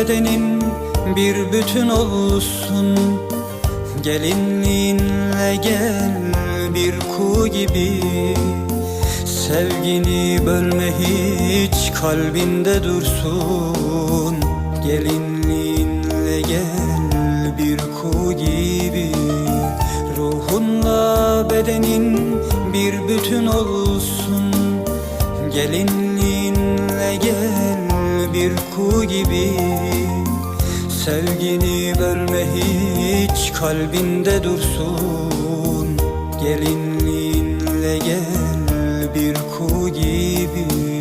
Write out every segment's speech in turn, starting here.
bedenin bir bütün olsun. Gelinliğinle gel bir kuğu gibi. Sevgini bölme hiç kalbinde dursun. Gelinliğinle gel bir kuğu gibi. Ruhunla bedenin bir bütün olsun. Gelinliğinle gel bir kuğu gibi. Sevgini bölme hiç kalbinde dursun. Gelinliğinle gel bir kuğu gibi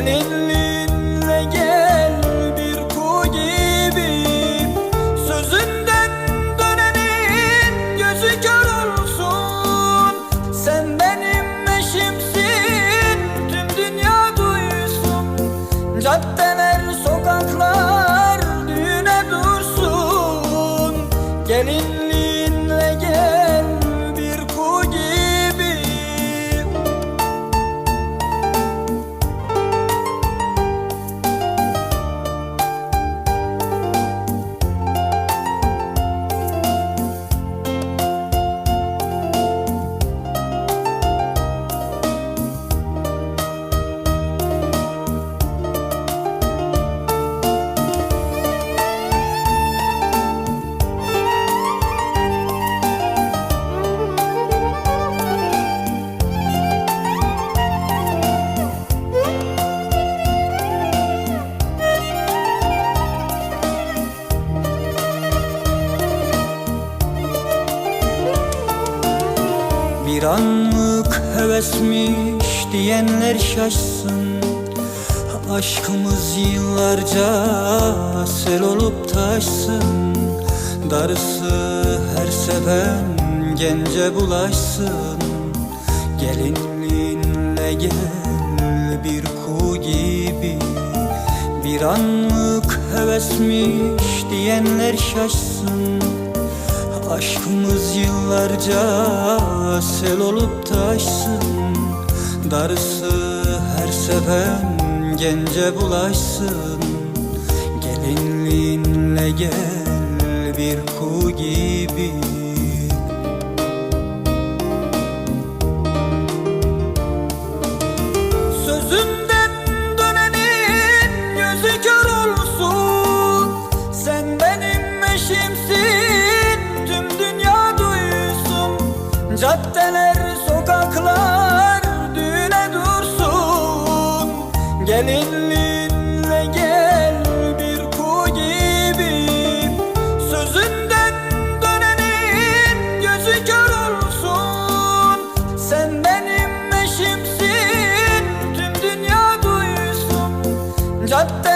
Gelinliğinle gel bir kuğu gibi. Sözünden dönenin gözü kör olsun. Sen benim eşimsin tüm dünya duysun. Caddeler Bir anlık hevesmiş diyenler şaşsın. Aşkımız yıllarca sel olup taşsın. Darısı her seven gence bulaşsın. Gelinliğinle gel bir kuğu gibi. Bir anlık hevesmiş diyenler şaşsın Aşkımız yıllarca sel olup taşsın. Darısı her seven gence bulaşsın. Gelinliğinle gel bir kuğu gibi. Sözümden dönenin gözü kör olsun Caddeler sokaklar düğüne dursun. Gelinliğinle gel bir kuğu gibi. Sözünden dönenin gözü kör olsun. Sen benim eşimsin tüm dünya duysun. Sokaklar